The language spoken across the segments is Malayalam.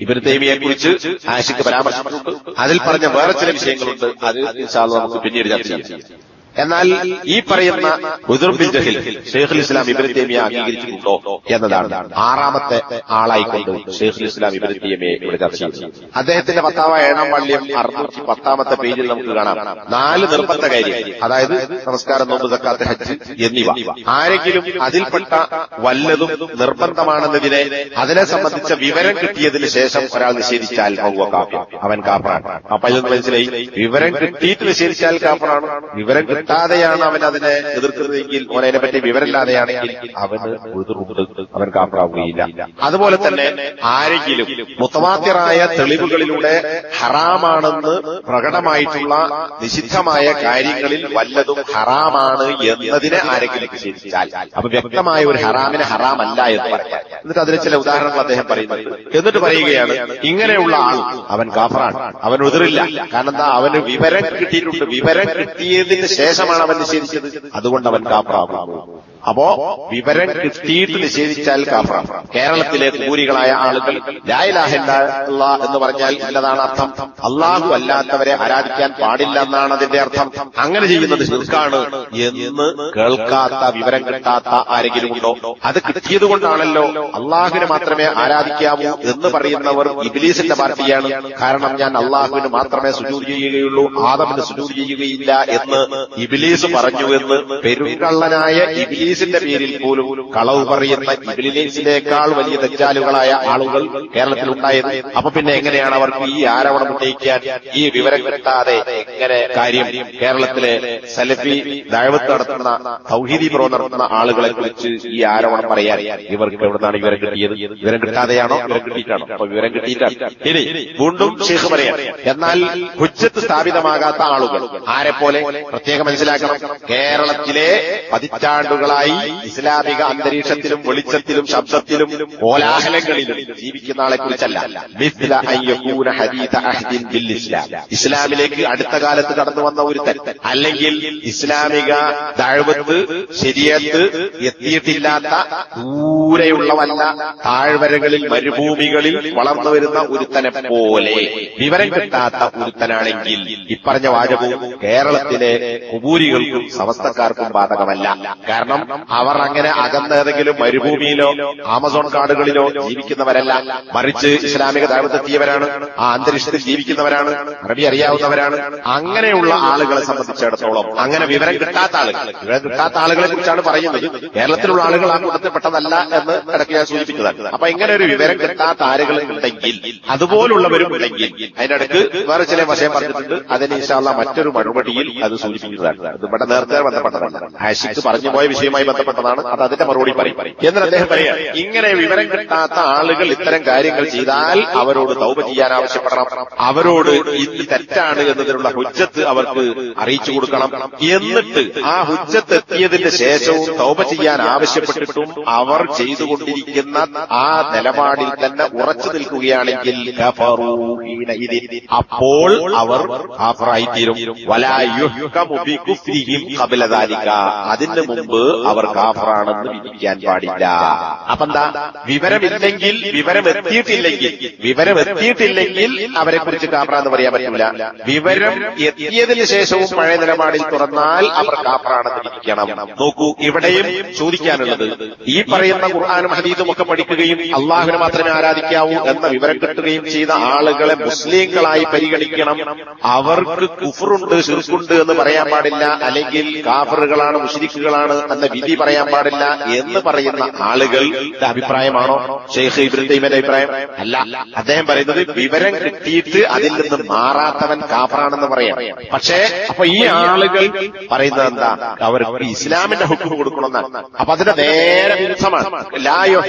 ഇബിന് തൈമിയെ കുറിച്ച് ആശിക്ക് പരാമർശിച്ചിട്ടുണ്ട് അതിൽ പറഞ്ഞ വേറെ ചില വിഷയങ്ങളുണ്ട്. അത് നമുക്ക് പിന്നീട് ചർച്ച ചെയ്യാം. എന്നാൽ ഈ പറയുന്ന ഉദുർബിൽ ജഹിൽ ഷെയ്ഖുൽ ഇസ്ലാം തൈമിയെ അംഗീകരിച്ചിട്ടുണ്ടോ എന്നതാണ് ആറാമത്തെ ആളായിക്കൊണ്ട് ഷെയ്ഖുൽ ഇസ്ലാം തൈമിയെ ഇവിടെ ചർച്ച ചെയ്തു അദ്ദേഹത്തിന്റെ പത്താവ ഏഴാം വള്ളിയം അറുന്നൂറ്റി പത്താമത്തെ പേജിൽ നമുക്ക് കാണാം. നാല് നിർബന്ധ കാര്യം അതായത് നമസ്കാരം നോമ്പ് സക്കാത്ത് ഹജ്ജ് എന്നിവ. ആരെങ്കിലും അതിൽപ്പെട്ട വല്ലതും നിർബന്ധമാണെന്നതിനെ അതിനെ സംബന്ധിച്ച വിവരം കിട്ടിയതിന് ശേഷം ഒരാൾ നിഷേധിച്ചാൽ. അവൻ കാപ്പറാണ് അപ്പൊ ഇത് മനസ്സിലായി വിവരം കിട്ടിയിട്ട് നിഷേധിച്ചാൽ കാപ്പറാണ് വിവരം കിട്ടാതെയാണ് അവൻ അതിനെ എതിർക്കുന്നതെങ്കിൽ ഓനതിനെ പറ്റി വിവരമില്ലാതെയാണെങ്കിൽ അവന് അവൻ കാപ്പറാവുകയില്ല അതുപോലെ തന്നെ ആരെങ്കിലും മുത്തവാത്തിറായ തെളിവുകളിലൂടെ ഹറാമാണെന്ന് പ്രകടമായിട്ടുള്ള നിഷിദ്ധമായ കാര്യങ്ങളിൽ വല്ലതും ഹറാമാണ് എന്നതിനെ ആരെങ്കിലും വിശേഷിച്ചാൽ അപ്പൊ വ്യക്തമായ ഒരു ഹറാമിനെ ഹറാമല്ല എന്ന് പറയാം. എന്നിട്ട് അതിന് ചില ഉദാഹരണങ്ങൾ അദ്ദേഹം പറയുന്നുണ്ട്. എന്നിട്ട് പറയുകയാണ് ഇങ്ങനെയുള്ള ആൾ അവൻ കാഫറാണ് അവൻ ഉതിറില്ല. കാരണം എന്താ? അവന് വിവരം കിട്ടിയിട്ടുണ്ട്. വിവരം കിട്ടിയതിന് ശേഷമാണ് അവൻ നിഷേധിച്ചത്. അതുകൊണ്ട് അവൻ കാഫറാകുന്നു അപ്പോ വിവരം കിട്ടിയിട്ട് നിഷേധിച്ചാൽ കാഫറാണ് കേരളത്തിലെ കൂരികളായ ആളുകൾ എന്ന് പറഞ്ഞാൽ ഇല്ലതാണ് അർത്ഥം. അള്ളാഹു അല്ലാത്തവരെ ആരാധിക്കാൻ പാടില്ല എന്നാണ് അതിന്റെ അർത്ഥം. അങ്ങനെ ചെയ്യുന്നത് ശുക്കാണ് എന്ന് കേൾക്കാത്ത വിവരം കിട്ടാത്ത ആരെങ്കിലും ഉണ്ടോ? അത് കിട്ടിയത് കൊണ്ടാണല്ലോ അള്ളാഹുവിനെ മാത്രമേ ആരാധിക്കാവൂ എന്ന് പറയുന്നവർ ഇബിലീസിന്റെ പാർട്ടിയാണ്. കാരണം ഞാൻ അള്ളാഹുവിന് മാത്രമേ സുജൂർ ചെയ്യുകയുള്ളൂ ആദമിന് സുജൂർ ചെയ്യുകയില്ല എന്ന് ഇബിലീസ് പറഞ്ഞു എന്ന് പെരുങ്കള്ളനായ ഇബിലീസിന്റെ പേരിൽ പോലും കളവ് പറയുന്ന ഇബിലീസിനേക്കാൾ വലിയ തെറ്റാലുകളായ ആളുകൾ കേരളത്തിൽ ഉണ്ടായത് അപ്പൊ പിന്നെ എങ്ങനെയാണ് അവർക്ക് ഈ ആരോപണം ഉന്നയിക്കാൻ ഈ വിവരം കിട്ടാതെ എങ്ങനെ കാര്യം? കേരളത്തിലെ സലഫി ദഴവത്ത് നടത്തുന്ന സൗഹീദി പ്രോ നടത്തുന്ന ആളുകളെ കുറിച്ച് ഈ ആരോപണം പറയാൻ ഇവർക്ക് എവിടുന്നാണ് വിവരം കിട്ടിയത് വിവരം കിട്ടാതെയാണോ? വിവരം കിട്ടിയിട്ടാണോ? അപ്പൊ വിവരം കിട്ടിയിട്ടാണ്. ഇനി വീണ്ടും ഷേഖ് പറയാം എന്നാൽ ഹുജ്ജത്ത് സ്ഥാപിതമാകാത്ത ആളുകൾ ആരെ പോലെ പ്രത്യേകം മനസ്സിലാക്കണം. കേരളത്തിലെ പതിറ്റാണ്ടുകളായി ഇസ്ലാമിക അന്തരീക്ഷത്തിലും വെളിച്ചത്തിലും ശബ്ദത്തിലും കോലാഹലങ്ങളിലും ജീവിക്കുന്ന ആളെ കുറിച്ചല്ല. ഇസ്ലാമിലേക്ക് അടുത്ത കാലത്ത് കടന്നു വന്ന ഒരു തരത്തിൽ അല്ലെങ്കിൽ ഇസ്ലാമിക ദഴവത്ത് ശരിയത്ത് എത്തിയിട്ടില്ലാത്ത ദൂരെയുള്ള വല്ല താഴ്വരകളിൽ മരുഭൂമികളിൽ വളർന്നു വരുന്ന ഒരുത്തനെ പോലെ വിവരം കിട്ടാത്ത ഒരുത്തനാണെങ്കിൽ ഇപ്പറഞ്ഞ വാചകവും കേരളത്തിലെ കുബൂരികൾക്കും സമസ്തക്കാർക്കും ബാധകമല്ല. കാരണം അവർ അങ്ങനെ അകന്ന ഏതെങ്കിലും മരുഭൂമിയിലോ ആമസോൺ കാടുകളിലോ ജീവിക്കുന്നവരല്ല. മറിച്ച് ഇസ്ലാമിക ദൈവത്തെത്തിയവരാണ് ആ അന്തരീക്ഷത്തിൽ ജീവിക്കുന്നവരാണ് അറബി അറിയാവുന്നവരാണ്. അങ്ങനെയുള്ള ആളുകളെ സംബന്ധിച്ചിടത്തോളം അങ്ങനെ വിവരം കിട്ടാത്ത ആളുകൾ വിവരം കിട്ടാത്ത ആളുകളെ കുറിച്ചാണ് പറയുന്നത്. കേരളത്തിലുള്ള ആളുകൾ ആ കൂട്ടത്തിൽ പെട്ടതല്ല എന്ന് ഇടയ്ക്ക് ഞാൻ സൂചിപ്പിച്ചതാണ് അപ്പൊ ഇങ്ങനെ ഒരു വിവരം കിട്ടാത്ത ആരുകൾ ഉണ്ടെങ്കിൽ അതുപോലുള്ളവരും ഉണ്ടെങ്കിൽ അതിനിടയ്ക്ക് വേറെ ചില വശം പറഞ്ഞിട്ടുണ്ട്. അതിന് ഇൻഷാല്ല മറ്റൊരു മറുപടിയിൽ അത് സൂചിപ്പിക്കുന്നതാണ്. അത് ഇവിടെ നേരത്തെ ബന്ധപ്പെട്ടതാണ്. ഹാഷിക്ക് പറഞ്ഞു പോയ വിഷയവുമായി ബന്ധപ്പെട്ടതാണ്. അത് അതിന്റെ മറുപടി പറയും. എന്നിട്ട് അദ്ദേഹം പറയാം ഇങ്ങനെ വിവരം കിട്ടാത്ത ആളുകൾ ഇത്തരം കാര്യങ്ങൾ ചെയ്താൽ അവരോട് തൗപ ചെയ്യാൻ ആവശ്യപ്പെടണം. അവരോട് ഇത് തെറ്റാണ് എന്നതിനുള്ള ഹുജ്ജത്ത് അവർക്ക് അറിയിച്ചു കൊടുക്കണം. എന്നിട്ട് ആ ഹുജ്ജത്ത് എത്തിയതിന്റെ ശേഷവും തൗപ ചെയ്യാൻ ആവശ്യപ്പെട്ടിട്ടും അവർ ചെയ്തുകൊണ്ടിരിക്കുന്ന ആ നിലപാടിൽ തന്നെ ഉറച്ചു നിൽക്കുകയാണെങ്കിൽ. അപ്പോൾ അവർ കാഫറായിത്തീരും. അതിന് മുമ്പ് അവർ കാഫറാണെന്ന് വിധിക്കാൻ പാടില്ല. അപ്പൊ എന്താ? വിവരമില്ലെങ്കിൽ വിവരം എത്തിയിട്ടില്ലെങ്കിൽ വിവരം എത്തിയിട്ടില്ലെങ്കിൽ അവരെ കുറിച്ച് കാഫറാന്ന് പറയാൻ പറ്റില്ല വിവരം എത്തിയതിനു ശേഷവും പഴയ നിലപാടിൽ തുറന്നാൽ അവർ കാഫറാണെന്ന് വിധിക്കണം. നോക്കൂ ഇവിടെയും ചോദിക്കാനുള്ളത് ഈ പറയുന്ന ഖുർആാനും ഹദീദും പഠിക്കുകയും അള്ളാഹുവിനെ മാത്രമേ ആരാധിക്കാവൂ എന്ന വിവരം കിട്ടുകയും ചെയ്ത ആളുകളെ മുസ്ലിങ്ങളായി പരിഗണിക്കണം. അവർക്ക് കുഫറുണ്ട് ഷിർക്കുണ്ട് എന്ന് പറയാൻ പാടില്ല. അല്ലെങ്കിൽ കാഫറുകളാണ് മുഷിരിക്കുകളാണ് എന്ന വിധി പറയാൻ പാടില്ല എന്ന് പറയുന്ന ആളുകളുടെ അഭിപ്രായമാണോ? ഷെയ്ഖ് ഇബ്രീമിന്റെ അഭിപ്രായം? അല്ല. അദ്ദേഹം പറയുന്നത് വിവരം കിട്ടിയിട്ട് അതിൽ നിന്ന് മാറാത്തവൻ കാഫറാണെന്ന് പറയാം. പക്ഷേ അപ്പൊ ഈ ആളുകൾ പറയുന്നത് എന്താ? അവർക്ക് ഇസ്ലാമിന്റെ ഹുക്കും കൊടുക്കണമെന്നാണ്. അപ്പൊ അതിന്റെ നേരെ വിരുദ്ധമാണ്. ലായൊക്കമുബിക്കുഫിരിഹി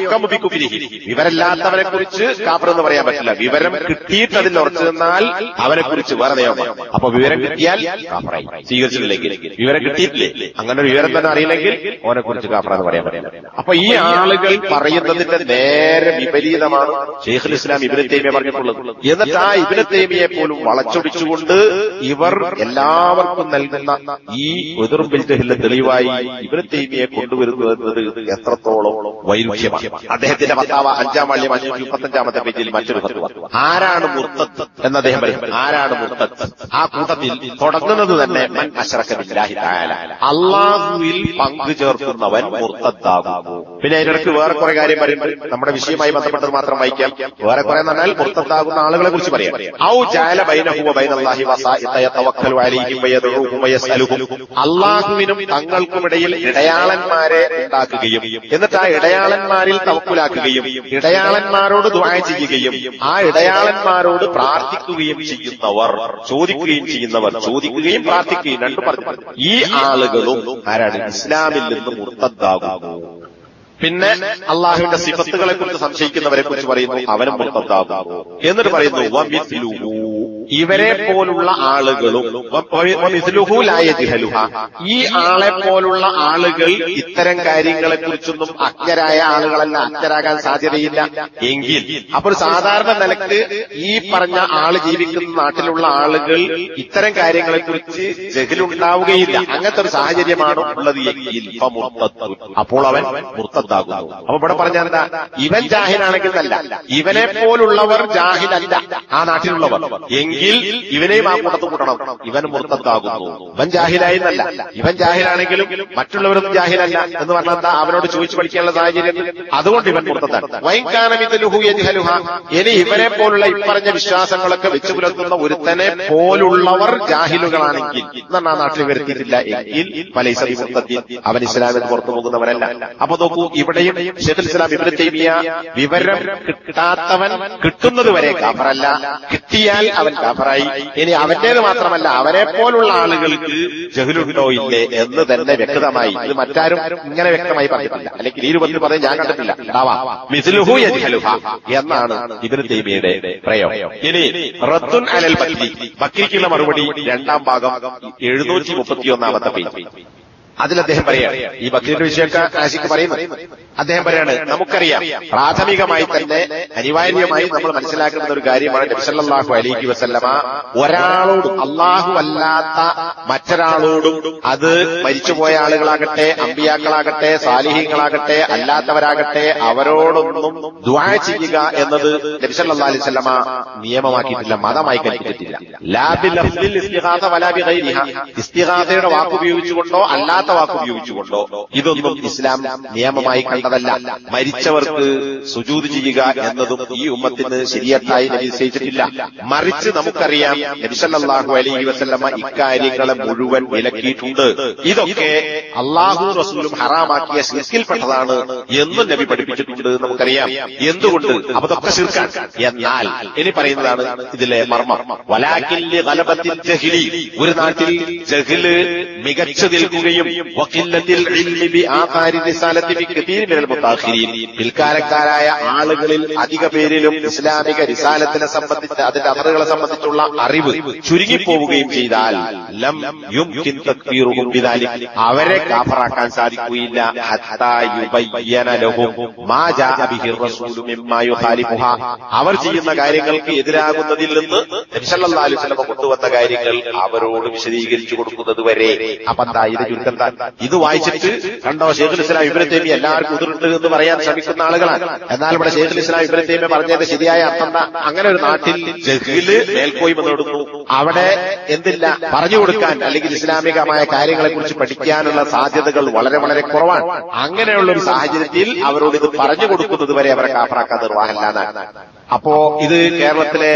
വിവരമില്ലാത്തവനെ കുറിച്ച് കാപ്പറെന്ന് എന്ന് പറയാൻ പറ്റില്ല. വിവരം കിട്ടിയിട്ട് അതിൽ ഉറച്ചു നിന്നാൽ അവനെ കുറിച്ച് വേറെ അപ്പൊ വിവരം കിട്ടിയാൽ കാഫറായി സ്വീകരിച്ചില്ല അറിഞ്ഞിട്ടില്ലെങ്കിൽ വിവരം കിട്ടിയിട്ടില്ലേ? അങ്ങനെ ഒരു വിവരം തന്നെ അറിയില്ലെങ്കിൽ അവനെ കുറിച്ച് കാപ്പറെന്ന് എന്ന് പറയാൻ പറ്റില്ല. അപ്പൊ ഈ ആളുകൾ പറയുന്നതിന്റെ നേരെ വിപരീതമാണ് ഷെയ്ഖുൽ ഇസ്ലാം ഇബിന് തൈമിയ പറഞ്ഞിട്ടുള്ളത്. എന്നിട്ട് ആ ഇബിന് തേമിയെ പോലും വളച്ചൊടിച്ചുകൊണ്ട് ഇവർ എല്ലാവർക്കും നൽകുന്ന ഈ എതിർപ്പിൽ തെളിവായി ഇബിന് തേമിയെ കൊണ്ടുവരുന്നത് എത്രത്തോളം വൈരുദ്ധ്യമാണ്. അദ്ദേഹത്തിന്റെ ഭർത്താവ് അഞ്ചാം വള്ളിയം അഞ്ഞൂറ്റി മുപ്പത്തഞ്ചാമത്തെ പേജിൽ മറ്റൊരു ഫത്വ ആരാണ് മുർത്തത്ത് എന്ന് അദ്ദേഹം പറയും. ആരാണ് മുർത്തത്ത് ആ കൂട്ടത്തിൽ തുടങ്ങുന്നത് തന്നെ മൻ അശ്രക്ക ബില്ലാഹി തആല. അള്ളാഹുവിൽ പങ്കു ചേർക്കുന്നവൻ മുർത്തത്താകുന്നു പിന്നെ അതിനിടയ്ക്ക് വേറെ കുറെ കാര്യം പറയുന്നുണ്ട് നമ്മുടെ വിഷയമായി ബന്ധപ്പെട്ടത് മാത്രം വായിക്കാം. വേറെ കുറെ എന്ന് മുർത്തത്താകുന്ന ആളുകളെ കുറിച്ച് പറയാം. ഔ ജാല ബൈനഹു വ ബൈനല്ലാഹി വസാഇത യതവക്കലു അലൈഹിം വയദഉഹും വയസ്അലുഹും. അള്ളാഹുവിനും തങ്ങൾക്കുമിടയിൽ ഇടയാളന്മാരെ ഉണ്ടാക്കുകയും. എന്നിട്ട് ആ ഇടയാളന്മാരിൽ തവക്കുലാക്കുകയും ഇടയാളന്മാരോട് ദുആ ചെയ്യുകയും ആ ഇടയാളന്മാരോട് പ്രാർത്ഥിക്കുകയും ചെയ്യുന്നവർ ചോദിക്കുകയും ചെയ്യുന്നവർ ചോദിക്കുകയും പ്രാർത്ഥിക്കുകയും രണ്ടു പറഞ്ഞു. ഈ ആളുകളും ആരാണ്? ഇസ്ലാമിൽ നിന്ന് മുർത്തദ്ദാകുന്നു. പിന്നെ അള്ളാഹുവിന്റെ സിഫത്തുകളെ കുറിച്ച് സംശയിക്കുന്നവരെ കുറിച്ച് പറയുന്നു അവനും മുർത്തദ്ദാകുന്നു. എന്നിട്ട് പറയുന്നു ഇവരെ പോലുള്ള ആളുകളും. ഈ ആളെ പോലുള്ള ആളുകൾ ഇത്തരം കാര്യങ്ങളെ കുറിച്ചൊന്നും അജ്ഞരായ ആളുകളല്ല. അജ്ഞരാകാൻ സാധ്യതയില്ല. എങ്കിൽ അപ്പോൾ സാധാരണ നിലയ്ക്ക് ഈ പറഞ്ഞ ആൾ ജീവിക്കുന്ന നാട്ടിലുള്ള ആളുകൾ ഇത്തരം കാര്യങ്ങളെ കുറിച്ച് ജഹിലുണ്ടാവുകയില്ല. അങ്ങനത്തെ ഒരു സാഹചര്യമാണ് ഉള്ളത് എങ്കിൽ അപ്പോൾ അവൻ മുർത്തത്താകുന്നു അപ്പൊ ഇവിടെ പറഞ്ഞ എന്താ? ഇവൻ ജാഹിലാണെങ്കിൽ അല്ല ഇവനെ പോലുള്ളവർ ജാഹിലല്ല. ആ നാട്ടിലുള്ളവർ. എങ്കിൽ ഇവനെയും ആ കൂട്ടത്ത് കൂട്ടണം. ഇവൻ മുർത്തത്താകുന്നു. ഇവൻ ജാഹിലായി എന്നല്ല ഇവൻ ജാഹിലാണെങ്കിലും മറ്റുള്ളവരൊന്നും ജാഹിലല്ല എന്ന് പറഞ്ഞാൽ അവനോട് ചോദിച്ചു പഠിക്കാനുള്ള സാഹചര്യം അതുകൊണ്ട് ഇവൻ മുർത്തത്താണ് ഇനി ഇവനെ പോലുള്ള ഇപ്പറഞ്ഞ വിശ്വാസങ്ങളൊക്കെ വെച്ചു പുലർത്തുന്ന ഒരുത്തനെ പോലുള്ളവർ ജാഹിലുകളാണെങ്കിൽ എന്നാണ് ആ നാട്ടിൽ വരുത്തിയിട്ടില്ല. എങ്കിൽ പലൈസി മുർത്തദ്ദീൻ അവൻ ഇസ്ലാമിൽ പുറത്തു പോകുന്നവരല്ല. അപ്പൊ നോക്കൂ ഇവിടെയും ഷെയ്ഖുൽ ഇസ്ലാം ഇബ്നു തൈമിയ വിവരം കിട്ടാത്തവൻ കിട്ടുന്നത് വരെ കാഫറല്ല. കിട്ടിയാൽ അവൻ കാഫറായി ഇനി അവന്റേത് മാത്രമല്ല അവനെ പോലുള്ള ആളുകൾക്ക് ജഹലുണ്ടോ ഇല്ലേ എന്ന് തന്നെ വ്യക്തമായി ഇത് മറ്റാരും ഇങ്ങനെ വ്യക്തമായി പറഞ്ഞിട്ടില്ല. അല്ലെങ്കിൽ ഈ രൂപത്തിൽ പറയാൻ ഞാൻ കണ്ടിട്ടില്ല. എന്നാണ് ഇബ്നു തൈമിയയുടെ പ്രയോഗം. ഇനി റദ്ദുൻ അലൽ ബക്രി ബക്രിക്കുള്ള മറുപടി രണ്ടാം ഭാഗം എഴുന്നൂറ്റി മുപ്പത്തിയൊന്നാമത്തെ പേജ്. അതിൽ അദ്ദേഹം പറയാണ്. ഈ ഭക്തിയുടെ വിഷയമൊക്കെ കാശിക്ക് പറയുന്നു. അദ്ദേഹം പറയാണ് നമുക്കറിയാം പ്രാഥമികമായി തന്നെ അനിവാര്യമായി നമ്മൾ മനസ്സിലാക്കുന്ന ഒരു കാര്യമാണ് നബിസല്ലാഹു അലൈഹി വസല്ലമ ഒരാളോടും അള്ളാഹു അല്ലാത്ത മറ്റൊരാളോടും അത് മരിച്ചുപോയ ആളുകളാകട്ടെ അമ്പിയാക്കളാകട്ടെ സാലിഹ്യങ്ങളാകട്ടെ അല്ലാത്തവരാകട്ടെ അവരോടൊന്നും ദ്വാ ചെയ്യുക എന്നത് നബിസല്ലാ അലൈഹി വസല്ലമ നിയമമാക്കിയിട്ടില്ല മതമായി കൽപ്പിച്ചിട്ടില്ല. ലാബിൽ ലഫ്ദിൽ ഇസ്തിഗാഥ വലാ ബിഗൈരിഹ. ഇസ്തിഗാഥയുടെ വാക്ക് ഉപയോഗിച്ചുകൊണ്ടോ അല്ലാത്ത വാക്ക് ഉപയോഗിച്ചുകൊണ്ടോ? ഇതൊന്നും ഇസ്ലാം നിയമമായി കണ്ടതല്ല. മരിച്ചവർക്ക് സുജൂത് ചെയ്യുക എന്നതും ഈ ഉമ്മത്തിന് ശരിയത്തായി നിശ്ചയിച്ചിട്ടില്ല. മറിച്ച് നമുക്കറിയാം നബിസല്ലാഹു അലൈഹി വസല്ലമ ഇക്കാര്യങ്ങളെ മുഴുവൻ വിലക്കിയിട്ടുണ്ട്. ഇതൊക്കെ അള്ളാഹു റസൂലും ഹറാമാക്കിയ ശിർക്കിൽപ്പെട്ടതാണ് എന്നും നബി പഠിപ്പിച്ചിട്ടുണ്ട് നമുക്കറിയാം. എന്തുകൊണ്ട്? അതൊക്കെ ശിർക്കാൻ എന്നാൽ ഇനി പറയുന്നതാണ് ഇതിലെ മർമ്മം. ജഹിലി. ഒരു നാട്ടിൽ ജഹിൽ മികച്ചു നിൽക്കുകയും മുത്താഖിരീൻ. പിൽക്കാലക്കാരായ ആളുകളിൽ അധിക പേരിലും ഇസ്ലാമിക റിസാലത്തിനെ സംബന്ധിച്ച് അതിന്റെ അമറുകളെ സംബന്ധിച്ചുള്ള അറിവ് ചുരുങ്ങിപ്പോവുകയും ചെയ്താൽ ലം അവരെ കാഫറാക്കാൻ സാധിക്കുകയില്ല. അവർ ചെയ്യുന്ന കാര്യങ്ങൾക്ക് എതിരാകുന്നതിൽ നിന്ന് കൊണ്ടുവന്ന കാര്യങ്ങൾ അവരോട് വിശദീകരിച്ചു കൊടുക്കുന്നത് വരെ അപ്പൊ ഇത് ചുരുക്കം എന്താ? ഇത് വായിച്ചിട്ട് കണ്ടോ? ഷെയ്ഖുൽ ഇസ്ലാം ഇബ്നു തൈമിയ എല്ലാവർക്കും ഉതിർട്ട് എന്ന് പറയാൻ ശ്രമിക്കുന്ന ആളുകളാണ്. എന്നാൽ ഇവിടെ ഷെയ്ഖുൽ ഇസ്ലാം ഇബ്നു തൈമിയ പറഞ്ഞത് ശരിയായ അർത്ഥം അങ്ങനെ ഒരു നാട്ടിൽ ജഹീൽ മേൽക്കോയ്മ നേടുന്നു അവിടെ എന്തില്ല? പറഞ്ഞു കൊടുക്കാൻ അല്ലെങ്കിൽ ഇസ്ലാമികമായ കാര്യങ്ങളെ കുറിച്ച് പഠിക്കാനുള്ള സാധ്യതകൾ വളരെ വളരെ കുറവാണ്. അങ്ങനെയുള്ള ഒരു സാഹചര്യത്തിൽ അവരോട് ഇത് പറഞ്ഞു കൊടുക്കുന്നത് വരെ അവരെ കാഫറാക്കാൻ നിർവാഹമില്ലാന്നാണ് അപ്പോ ഇത് കേരളത്തിലെ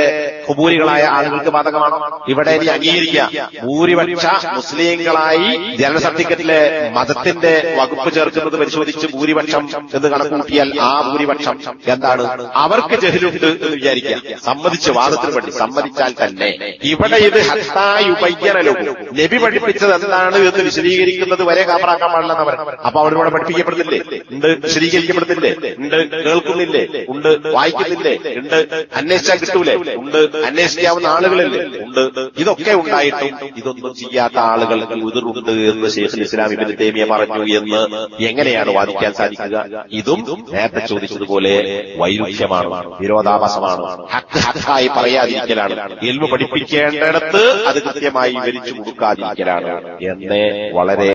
കുബൂരികളായ ആളുകൾക്ക് ബാധകമാണോ? ഇവിടെ ഇനി അംഗീകരിക്കുക. ഭൂരിപക്ഷ മുസ്ലിങ്ങളായി ജനന സർട്ടിഫിക്കറ്റിലെ മതത്തിന്റെ വകുപ്പ് ചേർക്കുന്നത് പരിശോധിച്ച് ഭൂരിപക്ഷം എന്ന് കണക്കുകൂട്ടിയാൽ ആ ഭൂരിപക്ഷം എന്താണ്? അവർക്ക് ജഹലുണ്ട് എന്ന് വിചാരിക്കുക. സമ്മതിച്ച് വാദത്തിന് വേണ്ടി സമ്മതിച്ചാൽ തന്നെ. ഇവിടെ ഇത് ഹത്തായുപയ്യനലോ നബി പഠിപ്പിച്ചത് എന്താണ് എന്ന് വിശദീകരിക്കുന്നത് വരെ കാപ്പറാക്കാൻ പാടില്ലെന്നവർ അപ്പൊ അവരോട് പഠിപ്പിക്കപ്പെടുന്നില്ലേ ഉണ്ട് വിശദീകരിക്കപ്പെടുന്നില്ലേ ഉണ്ട് കേൾക്കുന്നില്ലേ? ഉണ്ട് വായിക്കുന്നില്ലേ? ഉണ്ട്. അന്വേഷിച്ചാൽ കിട്ടൂലേ? ഉണ്ട്. അന്വേഷിക്കാവുന്ന ആളുകളല്ലേ? ഉണ്ട്. ഇതൊക്കെ ഉണ്ടായിട്ടും ഇതൊന്നും ചെയ്യാത്ത ആളുകൾ ഉതിറുണ്ട് എന്ന് ശേഷം ഇസ്ലാം ഇബിന് തേമിയ പറഞ്ഞു എന്ന് എങ്ങനെയാണ് വാദിക്കാൻ സാധിക്കുക? ഇതും നേരത്തെ ചോദിച്ചതുപോലെ വൈരുദ്ധ്യമാണ് വിരോധാഭാസമാണ്. ഹക്ക് ഹക്കായി പറയാതിരിക്കലാണ്. എൽമ പഠിപ്പിക്കേണ്ടിടത്ത് അത് കൃത്യമായി വിവരിച്ചു കൊടുക്കാതിരിക്കലാണ്. എന്നേ വളരെ